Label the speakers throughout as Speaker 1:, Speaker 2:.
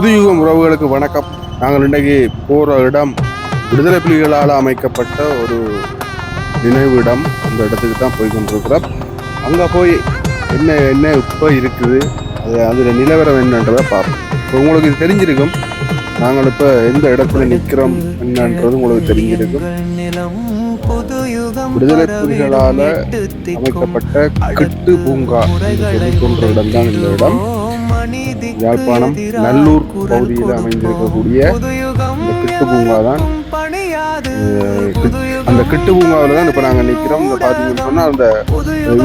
Speaker 1: புதுயுகம் உறவுகளுக்கு வணக்கம். நாங்கள் இன்றைக்கு போகிற இடம் விடுதலை புலிகளால் அமைக்கப்பட்ட ஒரு நினைவிடம் அந்த இடத்துக்கு தான் போய் கொண்டிருக்கிறோம். அங்கே போய் என்ன என்ன இப்போ இருக்குது? அது அதில் நிலவரம் என்னன்றதை பார்ப்போம். இப்போ உங்களுக்கு இது தெரிஞ்சிருக்கும். நாங்கள் இப்போ எந்த இடத்துல நிற்கிறோம் என்னன்றது உங்களுக்கு தெரிஞ்சிருக்கும். விடுதலை புலிகளால் அமைக்கப்பட்ட கிட்டு பூங்கா என்று சொல்லிக்கொன்ற இடம் தான் இந்த இடம். யாழ்ப்பாணம் நல்லூர் பகுதியில் அமைந்திருக்கக்கூடிய இந்த கிட்டு பூங்கா தான் அந்த கிட்டு பூங்காவில் தான் இப்போ நாங்கள் நிற்கிறோம். இந்த பார்த்தீங்கன்னு சொன்னால் அந்த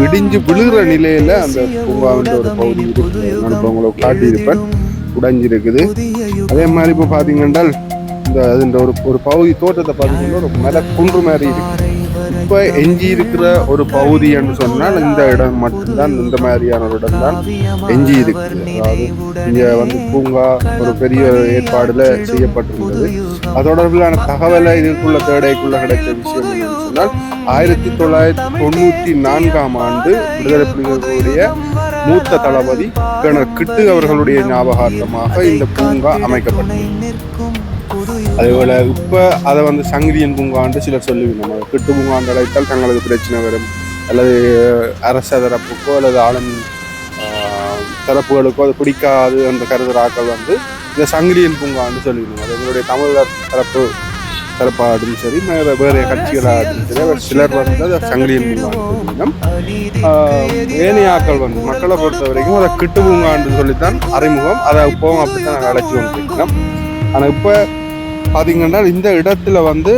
Speaker 1: இடிஞ்சு விழுகிற நிலையில் அந்த பூங்காவின் ஒரு பகுதி இருக்குது. நான் இப்போ உங்களுக்கு காட்டியிருப்பேன். உடைஞ்சிருக்குது. அதே மாதிரி இப்போ பார்த்தீங்கன்னா இந்த அதுன்ற ஒரு ஒரு பகுதி தோட்டத்தை பார்த்தீங்கன்னா ஒரு மலை குன்று மாதிரி இருக்கு. இப்போ எஞ்சி இருக்கிற ஒரு பகுதி என்று சொன்னால் இந்த இடம் மட்டும்தான் இந்த மாதிரியான ஒரு இடம் தான் எஞ்சி இருக்குது. அதாவது இங்க வந்து பூங்கா ஒரு பெரிய ஏற்பாடுல செய்யப்பட்டிருந்தது. அது தொடர்பிலான தகவலை இதுக்குள்ள தேடைக்குள்ள கிடைத்த விஷயம் என்னன்னு சொன்னால் ஆயிரத்தி தொள்ளாயிரத்தி தொண்ணூத்தி நான்காம் ஆண்டு விடுதலை புலிகளுடைய மூத்த தளபதி கிட்டு அவர்களுடைய ஞாபகார்த்தமாக இந்த பூங்கா அமைக்கப்பட்டது. அதேபோல் இப்போ அதை வந்து சங்கிலியன் பூங்காண்டு சிலர் சொல்லுவீங்க. கிட்டு பூங்காண்டு அழைத்தால் தங்களுக்கு பிரச்சனை வரும். அல்லது அரச தரப்புக்கோ அல்லது ஆளும் தரப்புகளுக்கோ அது பிடிக்காது என்ற கருதுகிற ஆக்கள் வந்து இந்த சங்கிலியன் பூங்காண்டு சொல்லுவீங்க. அது எங்களுடைய தமிழர் தரப்பு தரப்பாடும் சரி வேறு வேறு கட்சிகளாகட்டும் சரி அவர் சிலர் வந்து அதை சங்கிலியன் பூங்காண்டு ஏனையாக்கள் ஏனைய வந்து மக்களை பொறுத்த வரைக்கும் அதை கிட்டு பூங்காண்டு சொல்லித்தான் அறிமுகம். அதை இப்போவும் அப்படித்தான் நாங்கள் அழைச்சி வந்துருக்கோம் ஆனால் இப்போ பார்த்தீங்கன்னா இந்த இடத்துல வந்து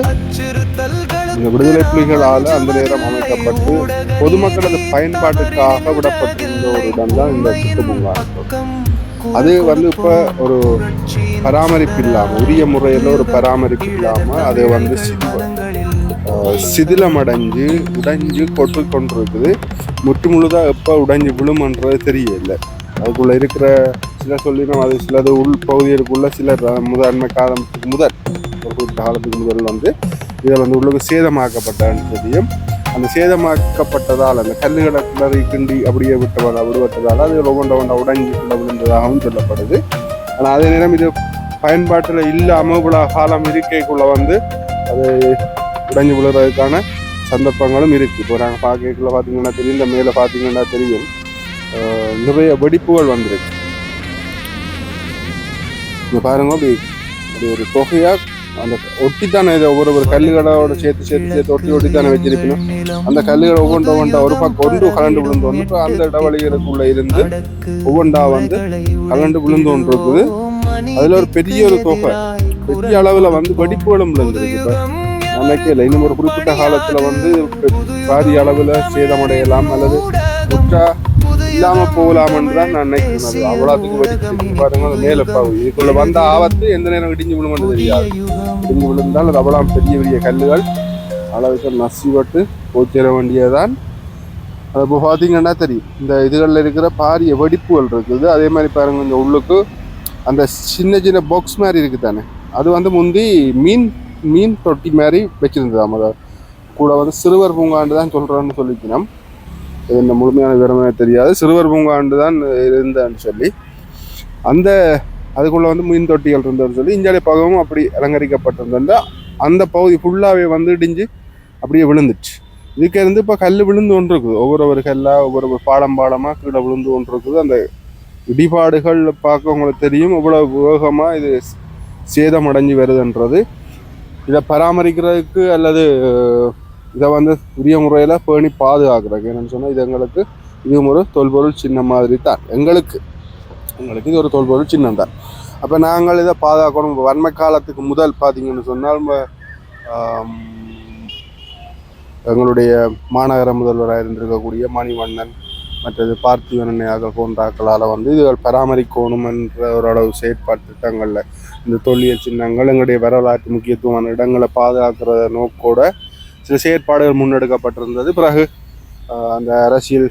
Speaker 1: இந்த விடுதலை புலிகளால் அந்த நேரம் அமைக்கப்பட்டு பொதுமக்களது பயன்பாட்டுக்காக விடப்பட்டிருந்த ஒரு இடம் தான் இந்த கிட்டு அது வந்து இப்போ ஒரு பராமரிப்பு இல்லாமல் உரிய முறையில் ஒரு பராமரிப்பு இல்லாமல் அது வந்து சிதிலமடைஞ்சு உடைஞ்சு கொட்டு கொண்டிருக்குது. முற்று முழுதாக எப்போ உடைஞ்சு விழுமன்றது தெரியல. அதுக்குள்ளே இருக்கிற சில சொல்லினோம் அது சிலது உள் பகுதிகளுக்குள்ள சிலர் முதன்மை காலத்துக்கு முதல் ஒரு குறிப்பிட்ட காலத்துக்கு முதல் வந்து இதை வந்து உள்ளுக்கு சேதமாக்கப்பட்டதையும் அந்த சேதமாக்கப்பட்டதால் அந்த கல்லுகளை கிளறி கிண்டி அப்படியே விட்டவள விடுபட்டதால் அது ஒவ்வொன்ற ஒன்றா உடஞ்சி கொள்ள விழுந்ததாகவும் சொல்லப்படுது. ஆனால் அதே நேரம் இது பயன்பாட்டில் இல்லாமல் இவ்வளோ காலம் இருக்கைக்குள்ளே வந்து அது உடைஞ்சு விழுறதுக்கான சந்தர்ப்பங்களும் இருக்குது இப்போ நாங்கள் பார்க்கக்குள்ளே பார்த்தீங்கன்னா தெரியும் இந்த மேலே பார்த்தீங்கன்னா தெரியும். நிறைய வெடிப்புகள் வந்திருக்கு. இங்கே பாருங்க அப்படி அப்படி ஒரு தொகையாக அந்த ஒட்டித்தானே இதை ஒவ்வொரு ஒரு கல்லுகளோட சேர்த்து சேர்த்து சேர்த்து ஒட்டி ஒட்டி தானே வச்சிருக்கணும். அந்த கல்லுகள் ஒவ்வொன்றா ஒவ்வொன்றா ஒரு பக்கம் ஒன்று கலண்டு விழுந்து ஒன்று அந்த இடவழிகளுக்குள்ள இருந்து ஒவ்வொன்றா வந்து கலண்டு விழுந்து ஒன்று இருக்குது அதுல ஒரு பெரிய ஒரு தொகை. பெரிய அளவுல வந்து வெடிப்புகளும் விழுந்திருக்கு நமக்கே இல்லை இன்னும் ஒரு குறிப்பிட்ட காலத்துல வந்து பாரிய அளவுல சேதமடையலாம் அல்லது முற்றா இல்லாம போகலாம்னு தான் நான் நினைக்கிறேன். அவ்வளோத்துக்கு வெடிச்சு பாருங்க அந்த மேல பகுதி இதுக்குள்ள வந்த ஆபத்து எந்த நேரம் இடிஞ்சு விழுமென்னு தெரியாது. இடிஞ்சு விழுந்தால் அது அவ்வளோ பெரிய பெரிய கல்லுகள். அளவுக்கு நசிவட்டு போச்சிட வேண்டியதுதான். அது பார்த்தீங்கன்னா தெரியும். இந்த இதுகளில் இருக்கிற பாரிய வெடிப்புகள் இருக்குது. அதே மாதிரி பாருங்க இந்த உள்ளுக்கு அந்த சின்ன சின்ன பாக்ஸ் மாதிரி இருக்குது தானே. அது வந்து முந்தி மீன் மீன் தொட்டி மாதிரி வச்சிருந்ததாம். அதை கூட வந்து சிறுவர் பூங்காண்டு தான் சொல்கிறோன்னு சொல்லிக்கணும் என்ன முழுமையான விவரமே தெரியாது. சிறுவர் பூங்காண்டு தான் இருந்தேன்னு சொல்லி. அந்த அதுக்குள்ளே வந்து மீன் தொட்டிகள் இருந்ததுன்னு சொல்லி இஞ்சாலை பகமும் அப்படி அலங்கரிக்கப்பட்டிருந்தா அந்த பகுதி ஃபுல்லாகவே வந்து இடிஞ்சு அப்படியே விழுந்துச்சு. இதுக்கே இருந்து இப்போ கல் விழுந்து ஒன்று இருக்குது ஒவ்வொரு ஒரு கல்லாக ஒவ்வொரு ஒரு பாலம் பாலமாக கீழே விழுந்து ஒன்று இருக்குது அந்த இடிபாடுகள் பார்க்க உங்களுக்கு தெரியும். இவ்வளோ வேகமாக இது சேதமடைஞ்சு வருதுன்றது. இதை பராமரிக்கிறதுக்கு அல்லது இதை வந்து உரிய முறையில் பேணி பாதுகாக்கிறாங்க என்னென்னு சொன்னால் இது எங்களுக்கு இதுவும் ஒரு தொல்பொருள் சின்ன மாதிரி தான் எங்களுக்கு எங்களுக்கு இது ஒரு தொல்பொருள் சின்னம் தான் அப்போ நாங்கள் இதை பாதுகாக்கணும். வன்மை காலத்துக்கு முதல் பார்த்தீங்கன்னு சொன்னால் எங்களுடைய மாநகர முதல்வராக இருந்திருக்கக்கூடிய மணிவண்ணன் மற்றது பார்த்திவனையாக போன்றாக்களால் வந்து இதுகள் பராமரிக்கணும் என்ற ஓரளவு செயற்பாட்டு திட்டங்களில் இந்த தொல்லியல் சின்னங்கள் எங்களுடைய வரலாற்று முக்கியத்துவமான இடங்களை பாதுகாக்கிற நோக்கோட சில செயற்பாடுகள் முன்னெடுக்கப்பட்டிருந்தது. பிறகு அந்த அரசியல்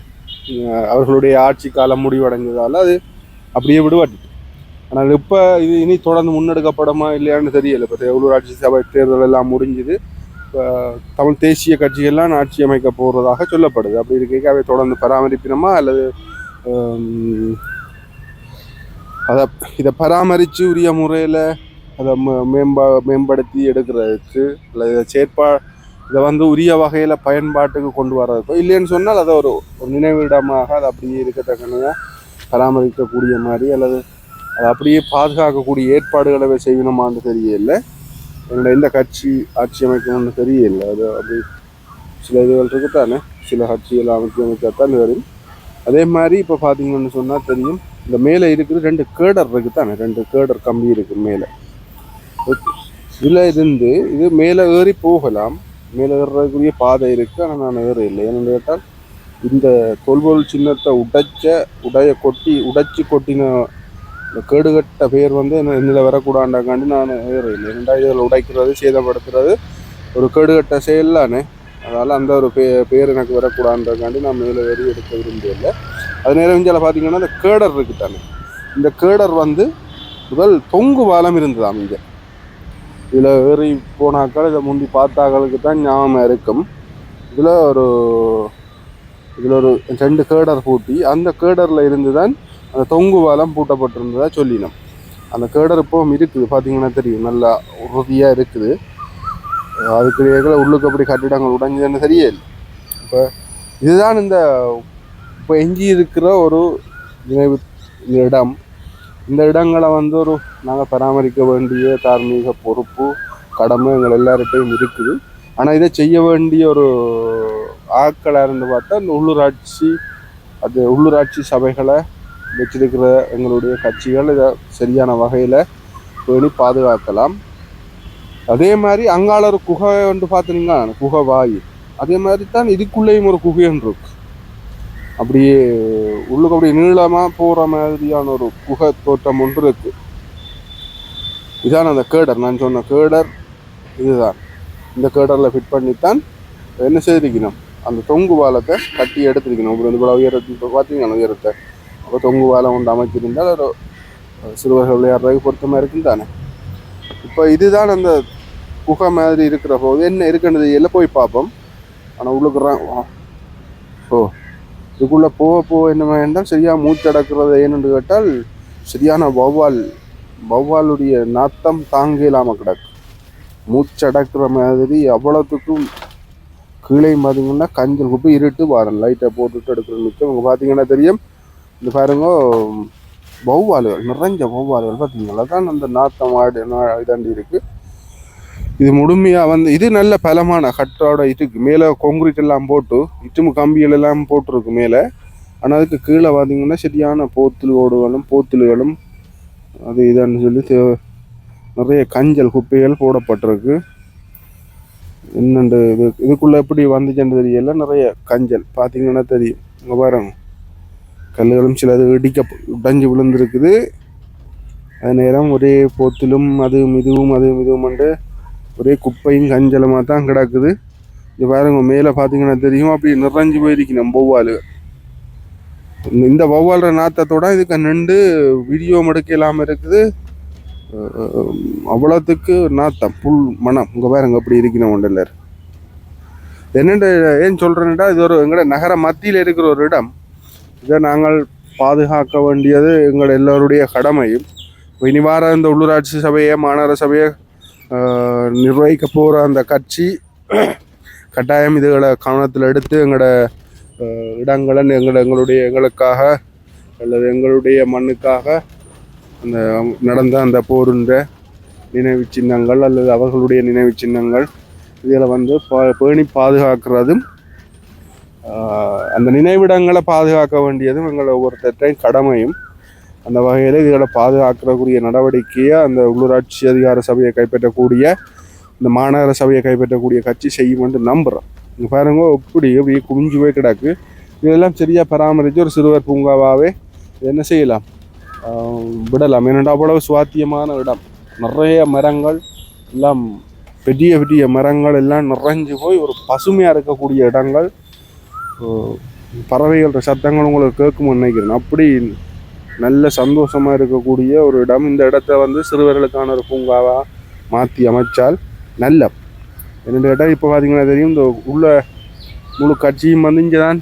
Speaker 1: அவர்களுடைய ஆட்சி காலம் முடிவடைந்ததால் அது அப்படியே விடுபட்டு ஆனால் இப்போ இது இனி தொடர்ந்து முன்னெடுக்கப்படுமா இல்லையான்னு தெரியல. இப்போ உள்ளூராட்சி சபை தேர்தல் எல்லாம் முடிஞ்சுது. இப்போ தமிழ் தேசிய கட்சிகள்லாம் ஆட்சி அமைக்க போகிறதாக சொல்லப்படுது. அப்படி இருக்க அவை தொடர்ந்து பராமரிப்பினமா அல்லது அதை இதை பராமரித்து உரிய முறையில் அதை ம- மேம்பா மேம்படுத்தி எடுக்கிறதுக்கு அல்லது இதை செயற்பா இதை வந்து உரிய வகையில் பயன்பாட்டுக்கு கொண்டு வர்றதுக்கோ இல்லைன்னு சொன்னால் அதை ஒரு ஒரு நினைவிடமாக அது அப்படியே இருக்கத்தக்கனையாக பராமரிக்கக்கூடிய மாதிரி அல்லது அதை அப்படியே பாதுகாக்கக்கூடிய ஏற்பாடுகளை செய்யணுமான்னு தெரியல. எங்களை எந்த கட்சி ஆட்சி அமைக்கணும்னு தெரியல. அது அப்படி சில இதுகள் இருக்குத்தானே சில கட்சிகள் அமைச்சு அமைச்சாத்தான் வரும். அதே மாதிரி இப்போ பார்த்தீங்கன்னு சொன்னால் தெரியும் இந்த மேலே இருக்குது ரெண்டு கேடர் இருக்குதானே? ரெண்டு கேடர் கம்பி இருக்குது மேலே. இதில் இருந்து இது மேலே ஏறி போகலாம். மேலே ஏறுறதுக்குரிய பாதை இருக்குது ஆனால் நான் ஏற இல்லை. ஏன்னு கேட்டால் இந்த தொல்பொருள் சின்னத்தை உடைச்ச உடைய கொட்டி உடைச்சி கொட்டின இந்த கேடுகட்ட பேர் வந்து என்ன என்னில் வரக்கூடாண்டாக்காண்டி நான் ஏற இல்லை. ரெண்டாவது இதில் உடைக்கிறது சேதப்படுத்துறது ஒரு கேடுகட்ட செயல்லானே அதனால் அந்த ஒரு பே பேர் எனக்கு வரக்கூடாதுன்றக்காண்டி நான் மேலே ஏறி எடுக்க விரும்பவில்லை. அது நேரம் இந்தியாவில் பார்த்தீங்கன்னா இந்த கேடர் இருக்குது தானே இந்த கேடர் வந்து முதல் தொங்கு பாலம் இருந்ததாம் இங்கே. இதில் ஏறி போனாக்கள் இதை முந்தி பார்த்தாக்களுக்கு தான் ஞாபகம் இருக்கும். இதில் ஒரு இதில் ஒரு ரெண்டு கேடர் பூட்டி அந்த கேடரில் இருந்து தான் அந்த தொங்கு பாலம் பூட்டப்பட்டிருந்ததாக சொல்லினோம். அந்த கேடர் இப்போவும் இருக்குது பார்த்தீங்கன்னா தெரியும் நல்லா உறுதியாக இருக்குது. அதுக்கு இடையில உள்ளுக்கு அப்படி கட்டிடங்கள் உடைஞ்சதுன்னு தெரியல. இப்போ இதுதான் இந்த இப்போ எஞ்சி இருக்கிற ஒரு நினைவு இடம். இந்த இடங்களை வந்து ஒரு நாங்கள் பராமரிக்க வேண்டிய தார்மீக பொறுப்பு கடமை எங்கள் எல்லார்கிட்டையும் இருக்குது. ஆனால் இதை செய்ய வேண்டிய ஒரு ஆட்களாக இருந்து பார்த்தா இந்த உள்ளூராட்சி அது உள்ளூராட்சி சபைகளை வச்சிருக்கிற எங்களுடைய கட்சிகள் இதை சரியான வகையில் பேணி பாதுகாக்கலாம். அதே மாதிரி அங்காளர் ஒரு குகை வந்து பார்த்தீங்கன்னா குகை வாயு. அதே மாதிரி தான் இதுக்குள்ளேயும் ஒரு குகைன்னு இருக்கு. அப்படியே உள்ளுக்கு அப்படியே நீளமாக போகிற மாதிரியான ஒரு குகை தோட்டம் ஒன்று இருக்கு. இதான் அந்த கேடர். நான் சொன்ன கேடர் இதுதான். இந்த கேடரில் ஃபிட் பண்ணித்தான் என்ன செய்திருக்கணும்? அந்த தொங்கு வாழத்தை கட்டி எடுத்திருக்கணும். இப்போ வந்து இவ்வளோ உயரத்தை இப்போ பார்த்தீங்கன்னா உயரத்தை. அப்போ தொங்கு வாழை ஒன்று அமைச்சிருந்தால் ஒரு சிறுவர்கள் விளையாடுறதுக்கு பொருத்தமாக இருக்கும் தானே இப்போ இதுதான் அந்த குகை மாதிரி இருக்கிற போது என்ன இருக்குன்றது எல்லாம் போய் பார்ப்போம். ஆனால் உள்ளுக்குறான் ஓ. இதுக்குள்ளே போக போக என்ன என்றால் சரியாக மூச்சடக்கிறது ஏன்னு கேட்டால் சரியான வௌவால் வௌவாலுடைய நாத்தம் தாங்க இல்லாமல் கிடக்கு. மூச்சடக்கிற மாதிரி அவ்வளோத்துக்கும் கீழே பார்த்தீங்கன்னா கஞ்சல் குப்பி இருட்டு வாரம் லைட்டை போட்டுட்டு எடுக்கிற நிற்கும் இங்கே பார்த்தீங்கன்னா தெரியும். இந்த பாருங்க வௌவாலுகள் நிறைஞ்ச வௌவாலுகள் பார்த்தீங்களா தான் அந்த நாத்தம் ஆடு இதாண்டி இருக்குது இது முழுமையாக வந்து இது நல்ல பலமான கட்டோட இதுக்கு மேலே கான்கிரீட் எல்லாம் போட்டு இட்டுமு கம்பிகள் எல்லாம் போட்டிருக்கு மேலே. ஆனால் அதுக்கு கீழே பார்த்தீங்கன்னா சரியான போத்தில் ஓடுகளும் போத்தில்களும் அது இதான்னு சொல்லி தே- நிறைய கஞ்சல் குப்பைகள் போடப்பட்டிருக்கு. என்னண்டு இது இதுக்குள்ளே எப்படி வந்துச்சுன்னு தெரியல நிறைய கஞ்சல். பார்த்தீங்கன்னா தெரியும். இங்கே பாருங்க. கல்லுகளும் சிலது இடிக்க உடைஞ்சு விழுந்திருக்குது. அது நேரம் ஒரே போத்திலும் அதுவும் இதுவும் அதுவும் இதுவும் ஒரே குப்பையும் கஞ்சலமாக தான் கிடக்குது. இது பாருங்க மேலே பார்த்தீங்கன்னா தெரியும்? அப்படி நிறைஞ்சு போயிருக்கு நம்ம வௌவால். இந்த வௌவால்ற நாத்தத்தோட இதுக்கு நின்று வீடியோ மடுக்க இல்லாமல் இருக்குது அவ்வளோத்துக்கு நாத்தம் புல் மனம். இங்கே பாருங்க அப்படி இருக்கணும் ஒன்றில் என்னென்று ஏன் சொல்கிறேன்டா இது ஒரு எங்களோட நகர மத்தியில் இருக்கிற ஒரு இடம். இதை நாங்கள் பாதுகாக்க வேண்டியது எங்கள் எல்லோருடைய கடமையும் இனி வார இந்த உள்ளூராட்சி சபையை மாநகர சபையை நிர்வகிக்க போகிற அந்த கட்சி கட்டாயம் இதுகளை கவனத்தில் எடுத்து எங்களோட இடங்களை எங்களை எங்களுடைய எங்களுக்காக அல்லது எங்களுடைய மண்ணுக்காக அந்த நடந்த அந்த போருன்ற நினைவு சின்னங்கள் அல்லது அவர்களுடைய நினைவு சின்னங்கள் இதில் வந்து பேணி பாதுகாக்கிறதும் அந்த நினைவிடங்களை பாதுகாக்க வேண்டியதும் எங்களை ஒவ்வொருத்தரையும் கடமையும். அந்த வகையில் இதுகளை பாதுகாக்கிறக்கூடிய நடவடிக்கையை அந்த உள்ளூராட்சி அதிகார சபையை கைப்பற்றக்கூடிய இந்த மாநகர சபையை கைப்பற்றக்கூடிய கட்சி செய்யும் என்று நம்புகிறோம் இங்கே பாருங்க எப்படி எப்படி குமிஞ்சு போய் கிடக்கு. இதெல்லாம் சரியாக பராமரித்து ஒரு சிறுவர் பூங்காவாகவே என்ன செய்யலாம்? விடலாம். ஏனென்றால் அவ்வளவு சுவாத்தியமான இடம். நிறைய மரங்கள் எல்லாம் பெரிய பெரிய மரங்கள் எல்லாம் நிறைஞ்சு போய் ஒரு பசுமையாக இருக்கக்கூடிய இடங்கள். பறவைகளோட சத்தங்கள் உங்களுக்கு கேட்கும்னு நினைக்கிறேன். அப்படி நல்ல சந்தோஷமாக இருக்கக்கூடிய ஒரு இடம். இந்த இடத்த வந்து சிறுவர்களுக்கான ஒரு பூங்காவாக மாற்றி அமைச்சால் நல்ல. என்னென்னு கேட்டால் இப்போ பார்த்தீங்கன்னா தெரியும் இந்த உள்ள முழு கட்சியும் வந்து இங்கே தான்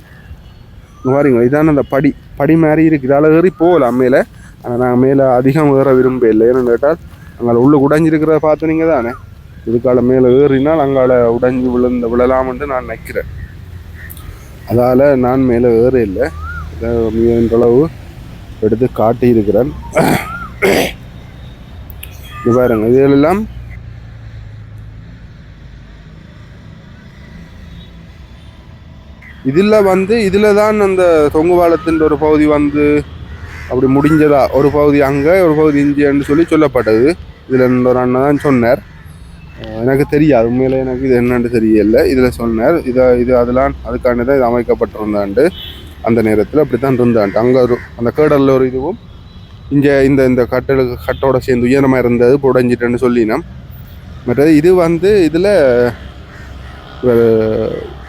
Speaker 1: இங்கே பாருங்க அந்த படி. படி மாதிரி இருக்குது இதால் ஏறி போகலாம் மேலே. ஆனால் நான் மேலே அதிகம் ஏற விரும்ப இல்லை. ஏன்னு கேட்டால் அங்கே உள்ளே உடைஞ்சிருக்கிறத பார்த்து நீங்கள் தானே. இதுக்கால மேலே ஏறினால் அங்கால உடைஞ்சு விழுந்த விழலாம்னு நான் நினைக்கிறேன். அதால் நான் மேலே ஏற இல்லை. இதை எடுத்து காட்டியிருக்கிறேன். இது பாருங்க இதிலெல்லாம் இதில் வந்து இதில் தான் அந்த தொங்கு பாலத்தின் ஒரு பகுதி வந்து அப்படி முடிஞ்சதா? ஒரு பகுதி அங்கே ஒரு பகுதி இந்தியான்னு சொல்லி சொல்லப்பட்டது. இதில் ஒரு அண்ணன் தான் சொன்னார். எனக்கு தெரியாது. உண்மையில் எனக்கு இது என்னன்னு தெரியல. இதில் சொன்னார். இதை இது அதெல்லாம் அதுக்காண்டி தான் இது அமைக்கப்பட்டிருந்தாண்டு. அந்த நேரத்தில் அப்படி தான் இருந்தான் அங்கே ஒரு அந்த கேடலில் ஒரு இதுவும் இங்கே இந்த இந்த கட்டடு கட்டோட சேர்ந்து உயரமாக இருந்தது புடைஞ்சிட்டேன்னு சொல்லினோம். மற்றது இது வந்து இதில்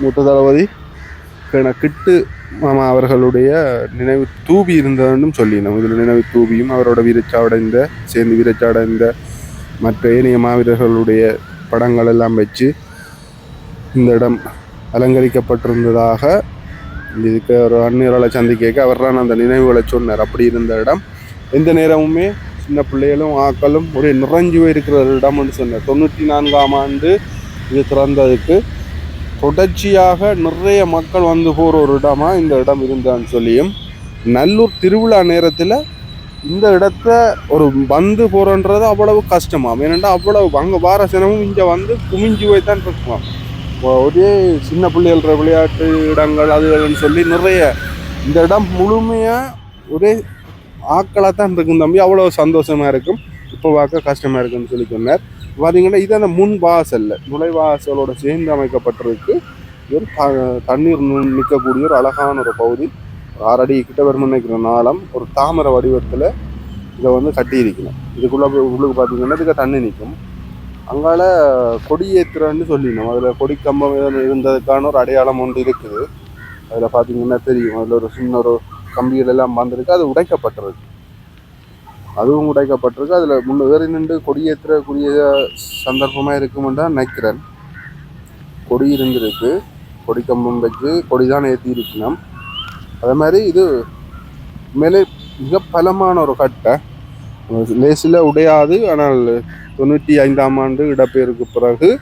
Speaker 1: மூத்த தளபதி கிட்டு மாமா அவர்களுடைய நினைவு தூபி இருந்ததுன்னு சொல்லினோம். இதில் நினைவு தூபியும் அவரோட வீரச்சாவடைந்த சேர்ந்து வீரச்சாவடைந்த மற்ற ஏனைய மாவீரர்களுடைய படங்கள் எல்லாம் வச்சு இந்த இடம் அலங்கரிக்கப்பட்டிருந்ததாக இதுக்கு ஒரு அந்நியர்களை சந்திக்க அவர் தான் அந்த நினைவுகளை சொன்னார். அப்படி இருந்த இடம் எந்த நேரமுமே சின்ன பிள்ளைகளும் ஆக்களும் ஒரே நிறைஞ்சு இருக்கிற ஒரு இடம்னு சொன்னார். தொண்ணூற்றி நான்காம் ஆண்டு இது திறந்ததுக்கு தொடர்ச்சியாக நிறைய மக்கள் வந்து போகிற ஒரு இடமா இந்த இடம் இருந்தான்னு சொல்லியும் நல்லூர் திருவிழா நேரத்தில் இந்த இடத்த ஒரு வந்து போகிறன்றது அவ்வளவு கஷ்டமாம். ஏனென்றால் அவ்வளவு அங்கே பாரசினமும் இங்கே வந்து குமிஞ்சு போய் தான் இருக்குமாம் ஒரே சின்ன பிள்ளைகள் விளையாட்டு இடங்கள் அதுகள்னு சொல்லி நிறைய இந்த இடம் முழுமையாக ஒரே ஆக்களாக தான் இருக்கும் தம்பி. அவ்வளோ சந்தோஷமாக இருக்கும். இப்போ பார்க்க கஷ்டமாக இருக்குன்னு சொல்லி சொன்னார். பார்த்தீங்கன்னா இது அந்த முன் வாசல்ல நுழைவாசலோட சேர்ந்து அமைக்கப்பட்டிருக்கு. ஒரு த- தண்ணீர் நிற்கக்கூடிய ஒரு அழகான ஒரு பகுதி. ஆறடி ஆறு அடி கிட்ட வரும்னு நினைக்கிற நாளம். ஒரு தாமரை வடிவத்தில் இதை வந்து கட்டியிருக்கணும். இதுக்குள்ளே உள்ளுக்கு பார்த்தீங்கன்னா இதுக்கு தண்ணி நிற்கும். அங்கால கொடியேற்றுறன்னு சொல்லிடணும் அதில் கொடி கம்பம் இருந்ததுக்கான ஒரு அடையாளம் ஒன்று இருக்குது. அதில் பார்த்தீங்கன்னா தெரியும். அதில் ஒரு சின்ன ஒரு கம்பிகள் எல்லாம் வந்திருக்கு. அது உடைக்கப்பட்டிருக்கு. அதுவும் உடைக்கப்பட்டிருக்கு. அதில் முன்ன வேறு நின்று கொடியேற்றக்கூடிய சந்தர்ப்பமாக இருக்குமென்னு தான் நினைக்கிறேன். கொடி இருந்திருக்கு. கொடி கம்பம் வச்சு கொடி தான் ஏற்றி இருக்கணும் அதே மாதிரி இது மேலே மிக பலமான ஒரு கட்டை. லேசில் உடையாது ஆனால் தொண்ணூற்றி ஐந்தாம் ஆண்டு இடப்பெயருக்கு பிறகு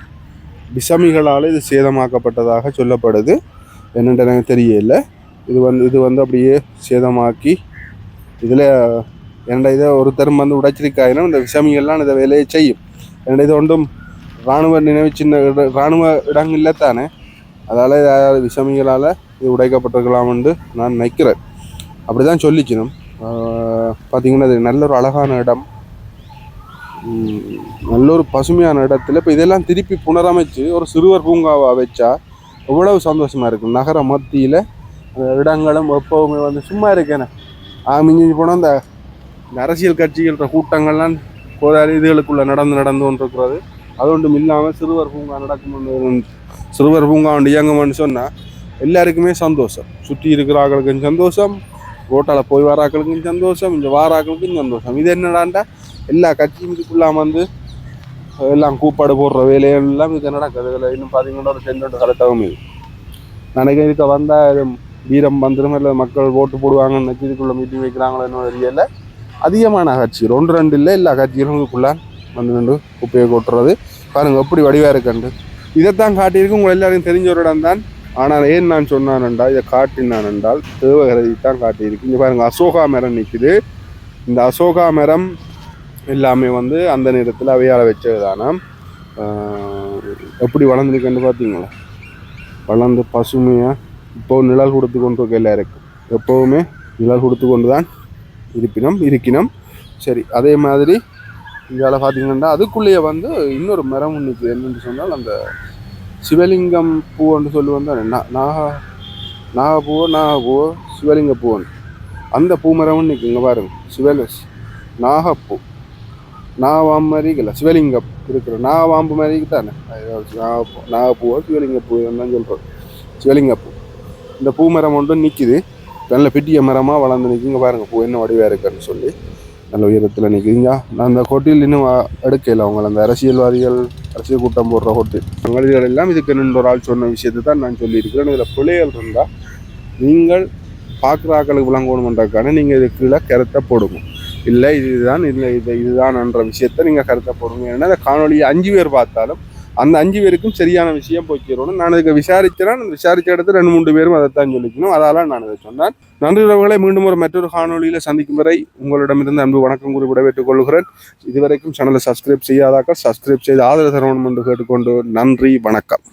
Speaker 1: பிசமிகளால் இது சேதமாக்கப்பட்டதாக சொல்லப்படுது. என்னென்று எனக்கு தெரியல. இது வந்து இது வந்து அப்படியே சேதமாக்கி இதில் என்னடா இதை ஒருத்தரும் வந்து உடைச்சிருக்காயினும் இந்த விஷமிகள்லாம் இந்த வேலையை செய்யும். என்னடா இது ஒன்றும் இராணுவ நினைவு சின்ன இட- இராணுவ இடங்கள் தானே. அதால் ஏதாவது விஷமிகளால் இது உடைக்கப்பட்டிருக்கலாம் என்று நான் நினைக்கிறேன். அப்படி தான் சொல்லிக்கணும் பார்த்தீங்கன்னா அது நல்ல ஒரு அழகான இடம். நல்ல ஒரு பசுமையான இடத்துல இப்போ இதெல்லாம் திருப்பி புனரமைச்சு ஒரு சிறுவர் பூங்காவாக வச்சா எவ்வளவு சந்தோஷமாக இருக்கும் நகர மத்தியில் இடங்களும் எப்போவுமே வந்து சும்மா இருக்கேனே. மிஞ்சி போனால் இந்த இந்த அரசியல் கட்சிகள கூட்டங்கள்லாம் கோதாரி இதுகளுக்குள்ளே நடந்து நடந்து கொண்டிருக்கிறது. அது ஒன்றும் இல்லாமல் சிறுவர் பூங்கா நடக்கும் சிறுவர் பூங்கா ஒன்று இயங்கும்னு சொன்னால் எல்லாருக்குமே சந்தோஷம். சுற்றி இருக்கிறவர்களுக்கும் சந்தோஷம். ரோட்டால் போய் வராக்களுக்கும் சந்தோஷம் இங்கே வாராக்களுக்கும் சந்தோஷம். இது என்னடாண்டா? எல்லா கட்சியும் இதுக்குள்ளாம வந்து எல்லாம் கூப்பாடு போடுற வேலைகள் எல்லாம் இது நடக்குது இதில் இன்னும் பார்த்தீங்கன்னா ஒரு டென்ட் கலெக்டாகவும் இது நினைக்க இதுக்கு வந்தால் வீரம் வந்துடும் இல்லை மக்கள் ஓட்டு போடுவாங்கன்னு நினச்சி மீட்டிங் வைக்கிறாங்களோ என்ன தெரியல. அதிகமான கட்சிகள் ஒன்று ரெண்டு இல்லை எல்லா கட்சிகளும் இதுக்குள்ளே வந்து நின்று குப்பையை கொட்டுறது. பாருங்கள் எப்படி வடிவாக இருக்கண்டு இதைத்தான் காட்டியிருக்கு உங்களை எல்லாரையும் தெரிஞ்ச ஒரு இடம் தான் ஆனால் ஏன் நான் சொன்னான் என்றால் இதை காட்டினான் என்றால் தேவகரதி தான் காட்டியிருக்கு. இங்கே பாருங்கள் அசோகா மரம் நிற்குது. இந்த அசோகா மரம் எல்லாமே வந்து அந்த நேரத்தில் அவையால் வச்சது தானாம் எப்படி வளர்ந்துருக்குன்னு பார்த்தீங்களா? வளர்ந்து பசுமையாக இப்போ நிழல் கொடுத்து கொண்டு எல்லாம் இருக்கும் எப்போவுமே நிழல் கொடுத்து கொண்டு தான் இருப்பினம் இருக்கினம். சரி அதே மாதிரி இதால் பார்த்தீங்கன்னா அதுக்குள்ளேயே வந்து இன்னொரு மரம் ஒன்று என்னென்று சொன்னால் அந்த சிவலிங்கம் பூன்னு சொல்லுவோம் தானே? நாகா நாகப்பூவோ நாகப்பூவோ சிவலிங்க பூவன் அந்த பூமரம் நிற்குங்க இன்னைக்கு இங்கே பாருங்க. சிவல நாகப்பூ. நாவாம்பு மாதிரி இல்லை சிவலிங்கம் இருக்கிற நாவாம்பு மாதிரி தானே? நாகப்பூ நாகப்பூவோ சிவலிங்கப்பூ தான் சொல்கிறோம் சிவலிங்கப்பூ. இந்த பூ மரம் ஒன்றும் நிற்கிது நல்ல பெட்டிய மரமாக வளர்ந்து நிற்குங்க பாருங்கள் பூ என்ன வடிவாக இருக்குன்னு சொல்லி. நல்ல உயரத்தில் நிற்குதுங்க நான் அந்த ஹோட்டல் இன்னும் எடுக்கல அவங்கள அந்த அரசியல்வாதிகள் அரசியல் கூட்டம் போடுற ஹோட்டல் உங்கள் எல்லாம் இதுக்கு நின்று ஒரு ஆள் சொன்ன விஷயத்தை தான் நான் சொல்லியிருக்கிறேன். இதில் பிள்ளைகள் இருந்தால் நீங்கள் பார்க்குற ஆக்களுக்கு விளங்கணுமென்றக்கான நீங்கள் இது கீழே கருத்தை போடுங்க. இல்லை இதுதான் இல்லை இது இதுதான்ன்ற விஷயத்த நீங்கள் கருத்தை போடுங்க. ஏன்னா அந்த காணொலியை அஞ்சு பேர் பார்த்தாலும் அந்த அஞ்சு பேருக்கும் சரியான விஷயம் போய்க்கிறோம் நான் இதுக்கு விசாரிக்கிறேன். அந்த விசாரிச்ச இடத்துல ரெண்டு மூன்று பேரும் அதைத்தான் சொல்லிக்கணும். அதால நான் இதை சொன்னேன். நன்றி உறவுகளை மீண்டும் ஒரு மற்றொரு காணொலியில் சந்திக்கும் வரை உங்களிடமிருந்து அன்பு வணக்கம் கூறி விடவேற்றுக் கொள்கிறேன். இதுவரைக்கும் சேனலை சப்ஸ்கிரைப் செய்யாதாக்கள் சப்ஸ்கிரைப் செய்து ஆதரவு தரணும் என்று கேட்டுக்கொண்டு நன்றி வணக்கம்.